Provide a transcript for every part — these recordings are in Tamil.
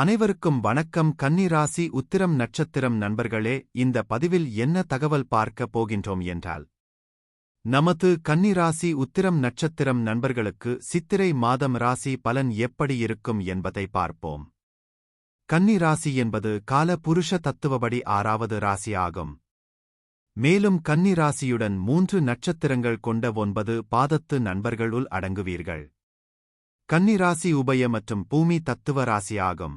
அனைவருக்கும் வணக்கம். கன்னிராசி உத்திரம் நட்சத்திரம் நண்பர்களே இந்த பதிவில் என்ன தகவல் பார்க்க போகின்றோம் என்றால் நமது கன்னிராசி உத்திரம் நட்சத்திரம் நண்பர்களுக்கு சித்திரை மாதம் ராசி பலன் எப்படி இருக்கும் என்பதை பார்ப்போம். கன்னிராசி என்பது கால புருஷ தத்துவபடி ஆறாவது ராசி ஆகும். மேலும் கன்னிராசியுடன் மூன்று நட்சத்திரங்கள் கொண்ட ஒன்பது பாதத்து நண்பர்களுள் அடங்குவீர்கள். கன்னிராசி உபய மற்றும் பூமி தத்துவ ராசி ஆகும்.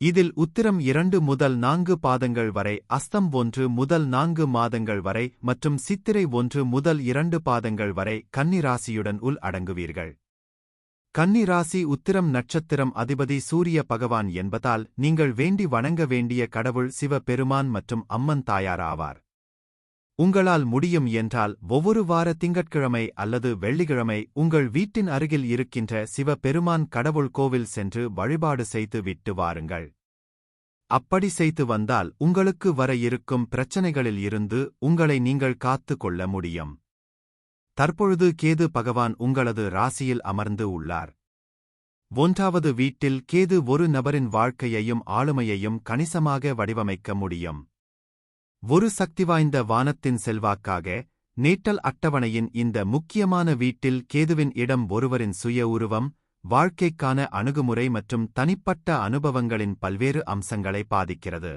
இதில் உத்திரம் இரண்டு முதல் நான்கு பாதங்கள் வரை அஸ்தம் ஒன்று முதல் நான்கு மாதங்கள் வரை மற்றும் சித்திரை ஒன்று முதல் இரண்டு பாதங்கள் வரை கன்னிராசியுடன் உள் அடங்குவீர்கள். கன்னிராசி உத்திரம் நட்சத்திரம் அதிபதி சூரிய பகவான் என்பதால் நீங்கள் வேண்டி வணங்க வேண்டிய கடவுள் சிவ பெருமான் மற்றும் அம்மன் தாயார் ஆவார் உங்களால் முடியும் என்றால் ஒவ்வொரு வார திங்கட்கிழமை அல்லது வெள்ளிக்கிழமை உங்கள் வீட்டின் அருகில் இருக்கின்ற சிவபெருமான் கடவுள் கோவில் சென்று வழிபாடு செய்து விட்டு வாருங்கள். அப்படி செய்து வந்தால் உங்களுக்கு வர இருக்கும் பிரச்சனைகளில் இருந்து உங்களை நீங்கள் காத்து கொள்ள முடியும். தற்பொழுது கேது பகவான் உங்களது ராசியில் அமர்ந்து உள்ளார். ஒன்றாவது வீட்டில் கேது ஒரு நபரின் வாழ்க்கையையும் ஆளுமையையும் கணிசமாக வடிவமைக்க முடியும். ஒரு சக்திவாய்ந்த வானத்தின் செல்வாக்காக நேட்டல் அட்டவணையின் இந்த முக்கியமான வீட்டில் கேதுவின் இடம் ஒருவரின் சுய உருவம் வாழ்க்கைக்கான அணுகுமுறை மற்றும் தனிப்பட்ட அனுபவங்களின் பல்வேறு அம்சங்களை பாதிக்கிறது.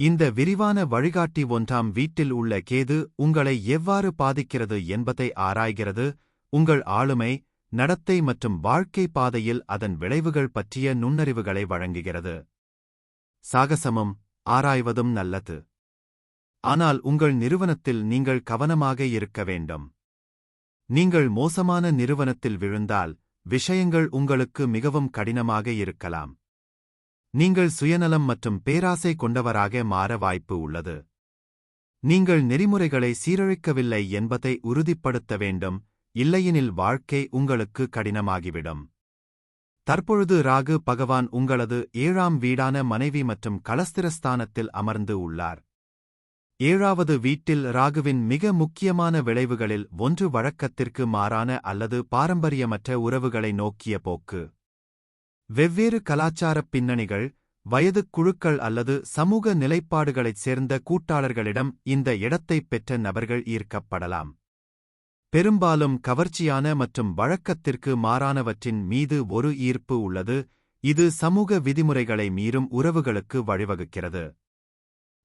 இந்த விரிவான வழிகாட்டி ஒன்றாம் வீட்டில் உள்ள கேது உங்களை எவ்வாறு பாதிக்கிறது என்பதை ஆராய்கிறது உங்கள் ஆளுமை நடத்தை மற்றும் வாழ்க்கை பாதையில் அதன் விளைவுகள் பற்றிய நுண்ணறிவுகளை வழங்குகிறது. சாகசமும் ஆராய்வதும் நல்லது. ஆனால் உங்கள் நிறுவனத்தில் நீங்கள் கவனமாக இருக்க வேண்டும். நீங்கள் மோசமான நிறுவனத்தில் விழுந்தால் விஷயங்கள் உங்களுக்கு மிகவும் கடினமாக இருக்கலாம். நீங்கள் சுயநலம் மற்றும் பேராசை கொண்டவராக மாற வாய்ப்பு உள்ளது. நீங்கள் நெறிமுறைகளை சீரழிக்கவில்லை என்பதை உறுதிப்படுத்த வேண்டும் இல்லையெனில் வாழ்க்கை உங்களுக்கு கடினமாகிவிடும். தற்பொழுது ராகு பகவான் உங்களது ஏழாம் வீடான மனைவி மற்றும் கலஸ்திரஸ்தானத்தில் அமர்ந்து உள்ளார். ஏழாவது வீட்டில் ராகுவின் மிக முக்கியமான விளைவுகளில் ஒன்று வழக்கத்திற்கு மாறான அல்லது பாரம்பரியமற்ற உறவுகளை நோக்கிய போக்கு. வெவ்வேறு கலாச்சாரப் பின்னணிகள் வயதுக் குழுக்கள் அல்லது சமூக நிலைப்பாடுகளைச் சேர்ந்த கூட்டாளர்களிடம் இந்த இடத்தைப் பெற்ற நபர்கள் ஈர்க்கப்படலாம். பெரும்பாலும் கவர்ச்சியான மற்றும் வழக்கத்திற்கு மாறானவற்றின் மீது ஒரு ஈர்ப்பு உள்ளது இது சமூக விதிமுறைகளை மீறும் உறவுகளுக்கு வழிவகுக்கிறது.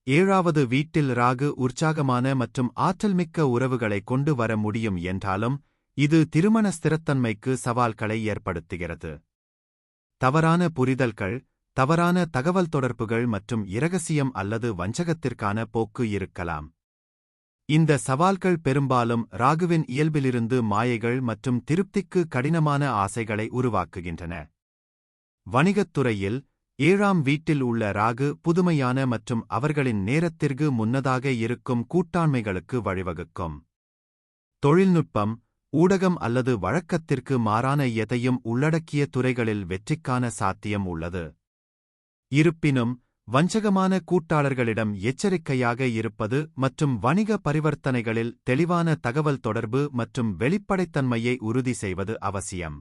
ஏழாவது வீட்டில் ராகு உற்சாகமான மற்றும் ஆற்றல்மிக்க உறவுகளை கொண்டு வர முடியும் என்றாலும் இது திருமண ஸ்திரத்தன்மைக்கு சவால்களை ஏற்படுத்துகிறது. தவறான புரிதல்கள் தவறான தகவல் தொடர்புகள் மற்றும் இரகசியம் அல்லது வஞ்சகத்திற்கான போக்கு இருக்கலாம். இந்த சவால்கள் பெரும்பாலும் ராகுவின் இயல்பிலிருந்து மாயைகள் மற்றும் திருப்திக்கு கடினமான ஆசைகளை உருவாக்குகின்றன. வணிகத்துறையில் ஏழாம் வீட்டில் உள்ள ராகு புதுமையான மற்றும் அவர்களின் நேரத்திற்கு முன்னதாக இருக்கும் கூட்டாண்மைகளுக்கு வழிவகுக்கும். தொழில்நுட்பம் ஊடகம் அல்லது வழக்கத்திற்கு மாறான எதையும் உள்ளடக்கிய துறைகளில் வெற்றிக்கான சாத்தியம் உள்ளது. இருப்பினும் வஞ்சகமான கூட்டாளர்களிடம் எச்சரிக்கையாக இருப்பது மற்றும் வணிக பரிவர்த்தனைகளில் தெளிவான தகவல் தொடர்பு மற்றும் வெளிப்படைத்தன்மையை உறுதி செய்வது அவசியம்.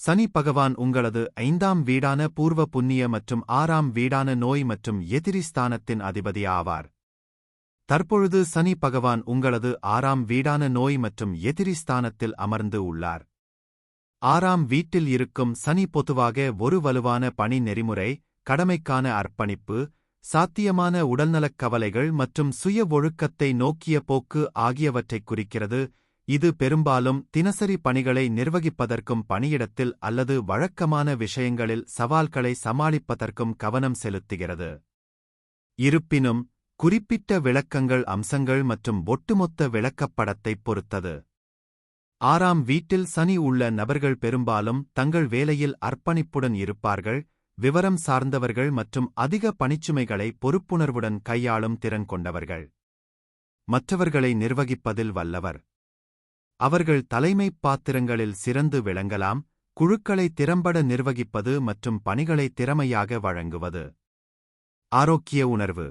சனி பகவான் உங்களது ஐந்தாம் வீடான பூர்வ புண்ணிய மற்றும் ஆறாம் வீடான நோய் மற்றும் எதிரி ஸ்தானத்தின் அதிபதி ஆவார். தற்பொழுது சனி பகவான் உங்களது ஆறாம் வீடான நோய் மற்றும் எதிரி ஸ்தானத்தில் அமர்ந்து உள்ளார். ஆறாம் வீட்டில் இருக்கும் சனி பொதுவாக ஒரு வலுவான பணி நெறிமுறை கடமைக்கான அர்ப்பணிப்பு சாத்தியமான உடல்நலக் கவலைகள் மற்றும் சுய ஒழுக்கத்தை நோக்கிய போக்கு ஆகியவற்றைக் குறிக்கிறது இது பெரும்பாலும் தினசரி பணிகளை நிர்வகிப்பதற்கும் பணியிடத்தில் அல்லது வழக்கமான விஷயங்களில் சவால்களை சமாளிப்பதற்கும் கவனம் செலுத்துகிறது. இருப்பினும் குறிப்பிட்ட விளக்கங்கள் அம்சங்கள் மற்றும் ஒட்டுமொத்த விளக்கப்படத்தைப் பொறுத்தது. ஆறாம் வீட்டில் சனி உள்ள நபர்கள் பெரும்பாலும் தங்கள் வேலையில் அர்ப்பணிப்புடன் இருப்பார்கள் விவரம் சார்ந்தவர்கள் மற்றும் அதிக பணிச்சுமைகளை பொறுப்புணர்வுடன் கையாளும் திறன் கொண்டவர்கள். மற்றவர்களை நிர்வகிப்பதில் வல்லவர். அவர்கள் தலைமைப் பாத்திரங்களில் சிறந்து விளங்கலாம் குழுக்களை திறம்பட நிர்வகிப்பது மற்றும் பணிகளை திறமையாக வழங்குவது. ஆரோக்கிய உணர்வு.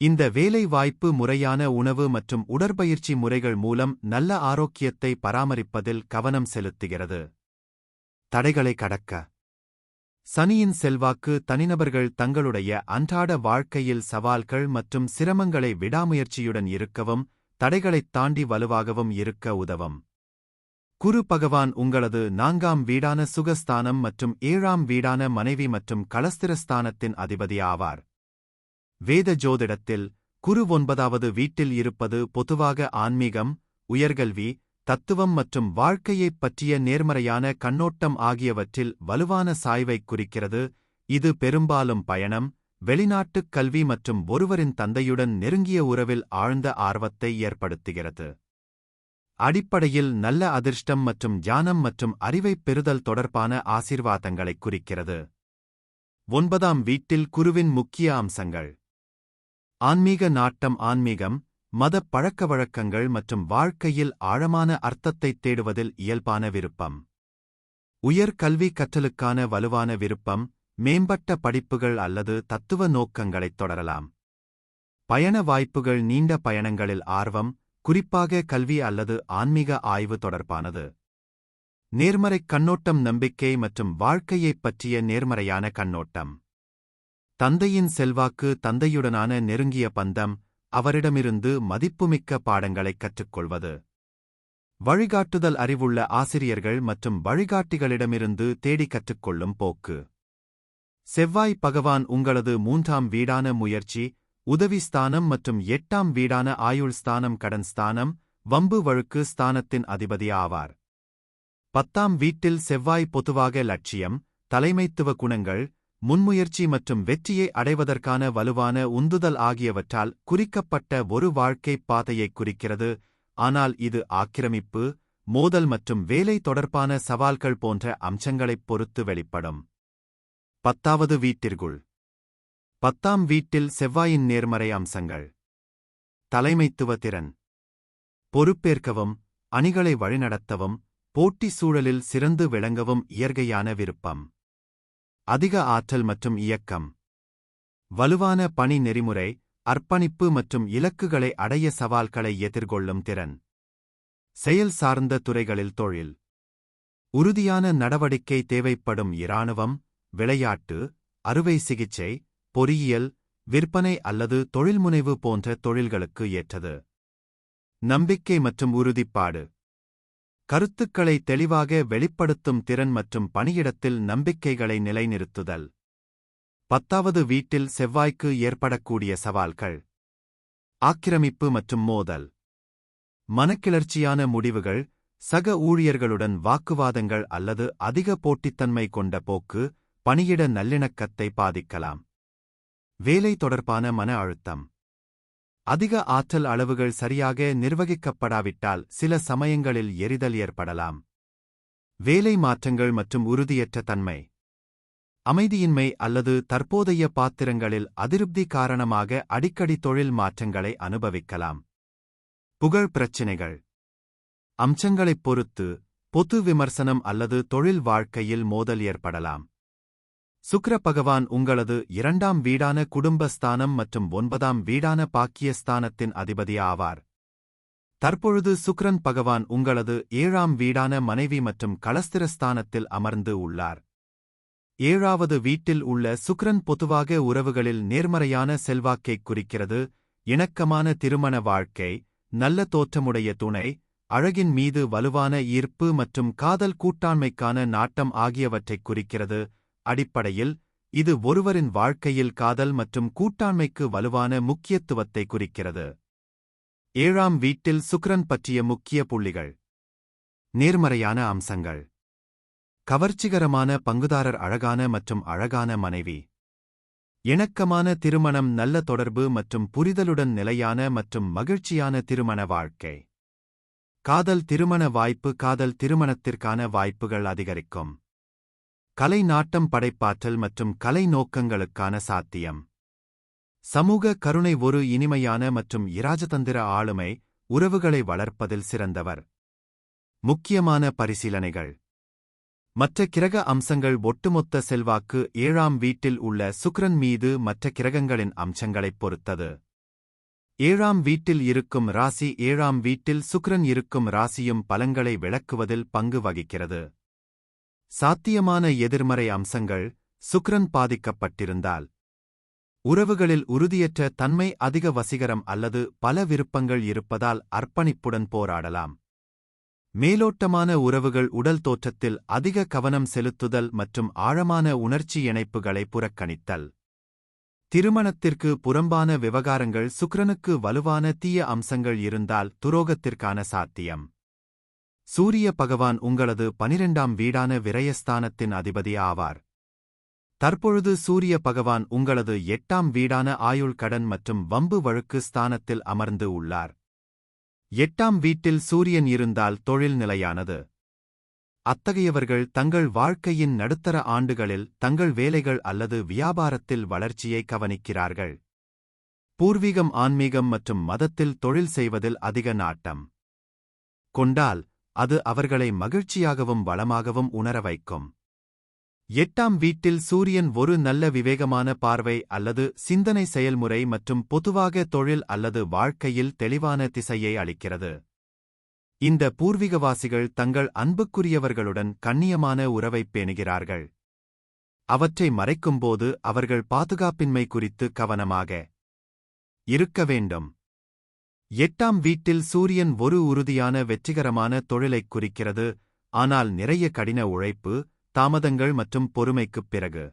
இந்த வேலை வாய்ப்பு முறையான உணவு மற்றும் உடற்பயிற்சி முறைகள் மூலம் நல்ல ஆரோக்கியத்தை பராமரிப்பதில் கவனம் செலுத்துகிறது. தடைகளை கடக்க. சனியின் செல்வாக்கு தனிநபர்கள் தங்களுடைய அன்றாட வாழ்க்கையில் சவால்கள் மற்றும் சிரமங்களை விடாமுயற்சியுடன் இருக்கவும் தடைகளைத் தாண்டி வலுவாகவும் இருக்க உதவும். குரு பகவான் உங்களது நான்காம் வீடான சுகஸ்தானம் மற்றும் ஏழாம் வீடான மனைவி மற்றும் களஸ்திரஸ்தானத்தின் அதிபதி ஆவார் வேத ஜோதிடத்தில் குரு ஒன்பதாவது வீட்டில் இருப்பது பொதுவாக ஆன்மீகம் உயர்கல்வி தத்துவம் மற்றும் வாழ்க்கையைப் பற்றிய நேர்மறையான கண்ணோட்டம் ஆகியவற்றில் வலுவான சாய்வைக் குறிக்கிறது. இது பெரும்பாலும் பயணம் வெளிநாட்டுக் கல்வி மற்றும் ஒருவரின் தந்தையுடன் நெருங்கிய உறவில் ஆழ்ந்த ஆர்வத்தை ஏற்படுத்துகிறது. அடிப்படையில் நல்ல அதிர்ஷ்டம் மற்றும் ஞானம் மற்றும் அறிவைப் பெறுதல் தொடர்பான ஆசிர்வாதங்களைக் குறிக்கிறது. ஒன்பதாம் வீட்டில் குருவின் முக்கிய அம்சங்கள். ஆன்மீக நாட்டம் ஆன்மீகம் மத பழக்கவழக்கங்கள் மற்றும் வாழ்க்கையில் ஆழமான அர்த்தத்தைத் தேடுவதில் இயல்பான விருப்பம். உயர் கல்வி கற்றலுக்கான வலுவான விருப்பம் மேம்பட்ட படிப்புகள் அல்லது தத்துவ நோக்கங்களைத் தொடரலாம். பயண வாய்ப்புகள் நீண்ட பயணங்களில் ஆர்வம் குறிப்பாக கல்வி அல்லது ஆன்மீக ஆய்வு தொடர்பானது. நேர்மறைக் கண்ணோட்டம் நம்பிக்கை மற்றும் வாழ்க்கையைப் பற்றிய நேர்மறையான கண்ணோட்டம். தந்தையின் செல்வாக்கு தந்தையுடனான நெருங்கிய பந்தம் அவரிடமிருந்து மதிப்புமிக்க பாடங்களைக் கற்றுக்கொள்வது. வழிகாட்டுதல் அறிவுள்ள ஆசிரியர்கள் மற்றும் வழிகாட்டிகளிடமிருந்து தேடி கற்றுக்கொள்ளும் போக்கு. செவ்வாய் பகவான் உங்களது மூன்றாம் வீடான முயற்சி உதவி ஸ்தானம் மற்றும் எட்டாம் வீடான ஆயுள் ஸ்தானம் கடன் ஸ்தானம் வம்பு வழுக்கு ஸ்தானத்தின் அதிபதி ஆவார். பத்தாம் வீட்டில் செவ்வாய் பொதுவாக லட்சியம் தலைமைத்துவ குணங்கள் முன்முயற்சி மற்றும் வெற்றியை அடைவதற்கான வலுவான உந்துதல் ஆகியவற்றால் குறிக்கப்பட்ட ஒரு வாழ்க்கைப் பாதையைக் குறிக்கிறது. ஆனால் இது ஆக்கிரமிப்பு மோதல் மற்றும் வேலை தொடர்பான சவால்கள் போன்ற அம்சங்களைப் பொறுத்து வெளிப்படும். பத்தாவது வீட்டிற்குள். பத்தாம் வீட்டில் செவ்வாயின் நேர்மறை அம்சங்கள். தலைமைத்துவ திறன். பொறுப்பேற்கவும் அணிகளை வழிநடத்தவும் போட்டி சூழலில் சிறந்து விளங்கவும் இயற்கையான விருப்பம். அதிக ஆற்றல் மற்றும் இயக்கம். வலுவான பணி நெறிமுறை அர்ப்பணிப்பு மற்றும் இலக்குகளை அடைய சவால்களை எதிர்கொள்ளும் திறன். செயல் சார்ந்த துறைகளில் தொழில். உறுதியான நடவடிக்கை தேவைப்படும் இராணுவம் விளையாட்டு அறுவை சிகிச்சை பொறியியல் விற்பனை அல்லது தொழில்முனைவு போன்ற தொழில்களுக்கு ஏற்றது. நம்பிக்கை மற்றும் உறுதிப்பாடு. கருத்துக்களை தெளிவாக வெளிப்படுத்தும் திறன் மற்றும் பணியிடத்தில் நம்பிக்கைகளை நிலைநிறுத்துதல். பத்தாவது வீட்டில் செவ்வாய்க்கு ஏற்படக்கூடிய சவால்கள். ஆக்கிரமிப்பு மற்றும் மோதல். மனக்கிளர்ச்சியான முடிவுகள் சக ஊழியர்களுடன் வாக்குவாதங்கள் அல்லது அதிக போட்டித்தன்மை கொண்ட போக்கு பணியிட நல்லிணக்கத்தை பாதிக்கலாம். வேலை தொடர்பான மன அழுத்தம். அதிக ஆற்றல் அளவுகள் சரியாக நிர்வகிக்கப்படாவிட்டால் சில சமயங்களில் எரிதல் ஏற்படலாம். வேலை மாற்றங்கள் மற்றும் உறுதியற்ற தன்மை. அமைதியின்மை அல்லது தற்போதைய பாத்திரங்களில் அதிருப்தி காரணமாக அடிக்கடி தொழில் மாற்றங்களை அனுபவிக்கலாம். புகழ் பிரச்சினைகள். அம்சங்களைப் பொறுத்து பொது விமர்சனம் அல்லது தொழில் வாழ்க்கையில் மோதல் ஏற்படலாம். சுக்ர பகவான் உங்களது இரண்டாம் வீடான குடும்பஸ்தானம் மற்றும் ஒன்பதாம் வீடான பாக்கியஸ்தானத்தின் அதிபதி ஆவார் தற்பொழுது சுக்ரன் பகவான் உங்களது ஏழாம் வீடான மனைவி மற்றும் களஸ்திரஸ்தானத்தில் அமர்ந்து உள்ளார். ஏழாவது வீட்டில் உள்ள சுக்ரன் பொதுவாக உறவுகளில் நேர்மறையான செல்வாக்கைக் குறிக்கிறது. இணக்கமான திருமண வாழ்க்கை நல்ல தோற்றமுடைய துணை அழகின் மீது வலுவான ஈர்ப்பு மற்றும் காதல் கூட்டாண்மைக்கான நாட்டம் ஆகியவற்றைக் குறிக்கிறது. அடிப்படையில் இது ஒருவரின் வாழ்க்கையில் காதல் மற்றும் கூட்டாண்மைக்கு வலுவான முக்கியத்துவத்தை குறிக்கிறது. ஏழாம் வீட்டில் சுக்ரன் பற்றிய முக்கிய புள்ளிகள். நேர்மறையான அம்சங்கள். கவர்ச்சிகரமான பங்குதாரர் அழகான மற்றும் அழகான மனைவி. இணக்கமான திருமணம் நல்ல தொடர்பு மற்றும் புரிதலுடன் நிலையான மற்றும் மகிழ்ச்சியான திருமண வாழ்க்கை. காதல் திருமண வாய்ப்பு காதல் திருமணத்திற்கான வாய்ப்புகள் அதிகரிக்கும். கலை நாட்டம் படைப்பாற்றல் மற்றும் கலை நோக்கங்களுக்கான சாத்தியம். சமூக கருணை ஒரு இனிமையான மற்றும் இராஜதந்திர ஆளுமை உறவுகளை வளர்ப்பதில் சிறந்தவர். முக்கியமான பரிசீலனைகள். மற்ற கிரக அம்சங்கள் ஒட்டுமொத்த செல்வாக்கு ஏழாம் வீட்டில் உள்ள சுக்ரன் மீது மற்ற கிரகங்களின் அம்சங்களைப் பொறுத்தது. ஏழாம் வீட்டில் இருக்கும் ராசி ஏழாம் வீட்டில் சுக்ரன் இருக்கும் ராசியும் பலங்களை விளக்குவதில் பங்கு வகிக்கிறது. சாத்தியமான எதிர்மறை அம்சங்கள் சுக்ரன் பாதிக்கப்பட்டிருந்தால். உறவுகளில் உறுதியற்ற தன்மை அதிக வசீகரம் அல்லது பல விருப்பங்கள் இருப்பதால் அர்ப்பணிப்புடன் போராடலாம். மேலோட்டமான உறவுகள் உடல் தோற்றத்தில் அதிக கவனம் செலுத்துதல் மற்றும் ஆழமான உணர்ச்சி இணைப்புகளை புறக்கணித்தல். திருமணத்திற்கு புறம்பான விவகாரங்கள் சுக்ரனுக்கு வலுவான தீய அம்சங்கள் இருந்தால் துரோகத்திற்கான சாத்தியம். சூரிய பகவான் உங்களது பனிரெண்டாம் வீடான விரயஸ்தானத்தின் அதிபதி ஆவார். தற்பொழுது சூரிய பகவான் உங்களது எட்டாம் வீடான ஆயுள் கடன் மற்றும் வம்பு வழுக்கு ஸ்தானத்தில் அமர்ந்து உள்ளார். எட்டாம் வீட்டில் சூரியன் இருந்தால் தொழில் நிலையானது. அத்தகையவர்கள் தங்கள் வாழ்க்கையின் நடுத்தர ஆண்டுகளில் தங்கள் வேலைகள் அல்லது வியாபாரத்தில் வளர்ச்சியை கவனிக்கிறார்கள். பூர்வீகம் ஆன்மீகம் மற்றும் மதத்தில் தொழில் செய்வதில் அதிக நாட்டம். கொண்டால் அது அவர்களை மகிழ்ச்சியாகவும் வளமாகவும் உணர வைக்கும். எட்டாம் வீட்டில் சூரியன் ஒரு நல்ல விவேகமான பார்வை அல்லது சிந்தனை செயல்முறை மற்றும் பொதுவாக தொழில் அல்லது வாழ்க்கையில் தெளிவான திசையை அளிக்கிறது. இந்த பூர்வீகவாசிகள் தங்கள் அன்புக்குரியவர்களுடன் கண்ணியமான உறவைப் பேணுகிறார்கள். அவற்றை மறைக்கும்போது அவர்கள் பாதுகாப்பின்மை குறித்து கவனமாக இருக்க வேண்டும். எட்டாம் வீட்டில் சூரியன் ஒரு உறுதியான வெற்றிகரமான தொழிலைக் குறிக்கிறது ஆனால் நிறைய கடின உழைப்பு தாமதங்கள் மற்றும் பொறுமைக்குப் பிறகு.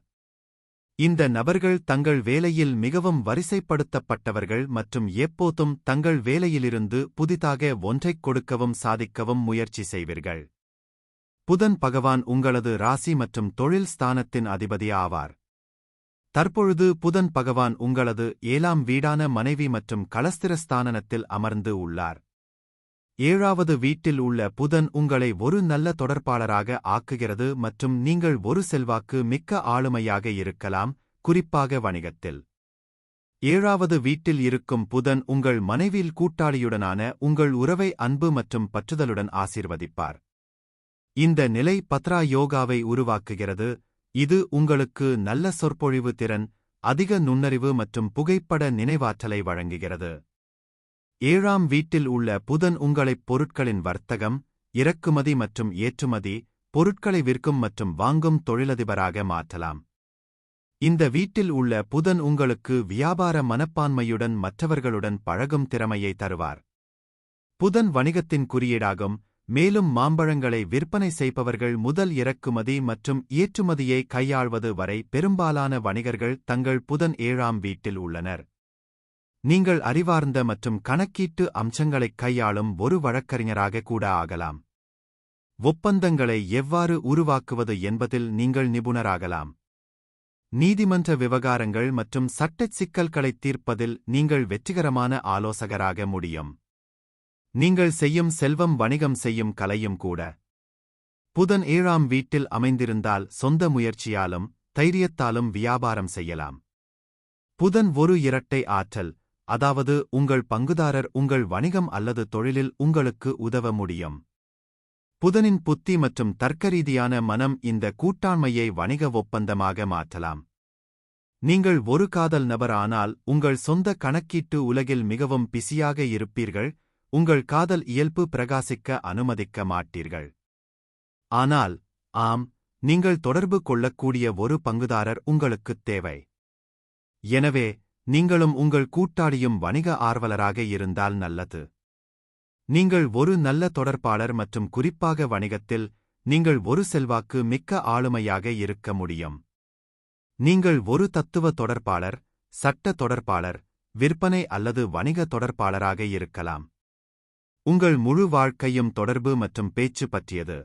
இந்த நபர்கள் தங்கள் வேலையில் மிகவும் வரிசைப்படுத்தப்பட்டவர்கள் மற்றும் எப்போதும் தங்கள் வேலையிலிருந்து புதிதாக ஒன்றைக் கொடுக்கவும் சாதிக்கவும் முயற்சி செய்வீர்கள். புதன் பகவான் உங்களது ராசி மற்றும் தொழில் ஸ்தானத்தின் அதிபதி ஆவார். தற்பொழுது புதன் பகவான் உங்களது ஏழாம் வீடான மனைவி மற்றும் களஸ்திரஸ்தானத்தில் அமர்ந்து உள்ளார். ஏழாவது வீட்டில் உள்ள புதன் உங்களை ஒரு நல்ல தொடர்பாளராக ஆக்குகிறது மற்றும் நீங்கள் ஒரு செல்வாக்கு மிக்க ஆளுமையாக இருக்கலாம் குறிப்பாக வணிகத்தில். ஏழாவது வீட்டில் இருக்கும் புதன் உங்கள் மனைவியில் கூட்டாளியுடனான உங்கள் உறவை அன்பு மற்றும் பற்றுதலுடன் ஆசீர்வதிப்பார். இந்த நிலை பத்ரா யோகாவை உருவாக்குகிறது இது உங்களுக்கு நல்ல சொற்பொழிவு திறன் அதிக நுண்ணறிவு மற்றும் புகைப்பட நினைவாற்றலை வழங்குகிறது. ஏழாம் வீட்டில் உள்ள புதன் உங்களைப் பொருட்களின் வர்த்தகம் இறக்குமதி மற்றும் ஏற்றுமதி பொருட்களை விற்கும் மற்றும் வாங்கும் தொழிலதிபராக மாற்றலாம். இந்த வீட்டில் உள்ள புதன் உங்களுக்கு வியாபார மனப்பான்மையுடன் மற்றவர்களுடன் பழகும் திறமையை தருவார். புதன் வணிகத்தின் குறியீடாகும் மேலும் மாம்பழங்களை விற்பனை செய்பவர்கள் முதல் இறக்குமதி மற்றும் ஏற்றுமதியை கையாள்வது வரை பெரும்பாலான வணிகர்கள் தங்கள் புதன் ஏழாம் வீட்டில் உள்ளனர். நீங்கள் அறிவார்ந்த மற்றும் கணக்கீட்டு அம்சங்களைக் கையாளும் ஒரு வழக்கறிஞராக கூட ஆகலாம். ஒப்பந்தங்களை எவ்வாறு உருவாக்குவது என்பதில் நீங்கள் நிபுணராகலாம். நீதிமன்ற விவகாரங்கள் மற்றும் சட்டச் சிக்கல்களைத் தீர்ப்பதில் நீங்கள் வெற்றிகரமான ஆலோசகராக முடியும். நீங்கள் செய்யும் செல்வம் வணிகம் செய்யும் கலையும் கூட. புதன் ஏழாம் வீட்டில் அமைந்திருந்தால் சொந்த முயற்சியாலும் தைரியத்தாலும் வியாபாரம் செய்யலாம். புதன் ஒரு இரட்டை ஆற்றல் அதாவது உங்கள் பங்குதாரர் உங்கள் வணிகம் அல்லது தொழிலில் உங்களுக்கு உதவ முடியும். புதனின் புத்தி மற்றும் தர்க்கரீதியான மனம் இந்த கூட்டாண்மையை வணிக ஒப்பந்தமாக மாற்றலாம். நீங்கள் ஒரு காதல் நபர் ஆனால் உங்கள் சொந்த கணக்கீட்டு உலகில் மிகவும் பிஸியாக இருப்பீர்கள் உங்கள் காதல் இயல்பு பிரகாசிக்க அனுமதிக்க மாட்டீர்கள். ஆனால் ஆம் நீங்கள் தொடர்பு கொள்ளக்கூடிய ஒரு பங்குதாரர் உங்களுக்குத் தேவை. எனவே நீங்களும் உங்கள் கூட்டாளியும் வணிக ஆர்வலராக இருந்தால் நல்லது. நீங்கள் ஒரு நல்ல தொடர்பாளர் மற்றும் குறிப்பாக வணிகத்தில் நீங்கள் ஒரு செல்வாக்கு மிக்க ஆளுமையாக இருக்க முடியும். நீங்கள் ஒரு தத்துவ தொடர்பாளர் சட்ட தொடர்பாளர் விற்பனை அல்லது வணிக தொடர்பாளராக இருக்கலாம். உங்கள் முழு வாழ்க்கையும் தொடர்பு மற்றும் பேச்சு பற்றியது.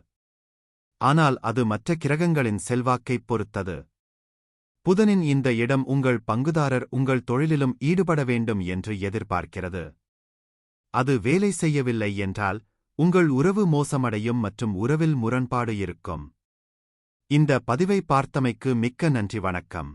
ஆனால் அது மற்ற கிரகங்களின் செல்வாக்கைப் பொறுத்தது. புதனின் இந்த இடம் உங்கள் பங்குதாரர் உங்கள் தொழிலிலும் ஈடுபட வேண்டும் என்று எதிர்பார்க்கிறது. அது வேலை செய்யவில்லை என்றால் உங்கள் உறவு மோசமடையும் மற்றும் உறவில் முரண்பாடு இருக்கும். இந்த பதிவை பார்த்தமைக்கு மிக்க நன்றி வணக்கம்.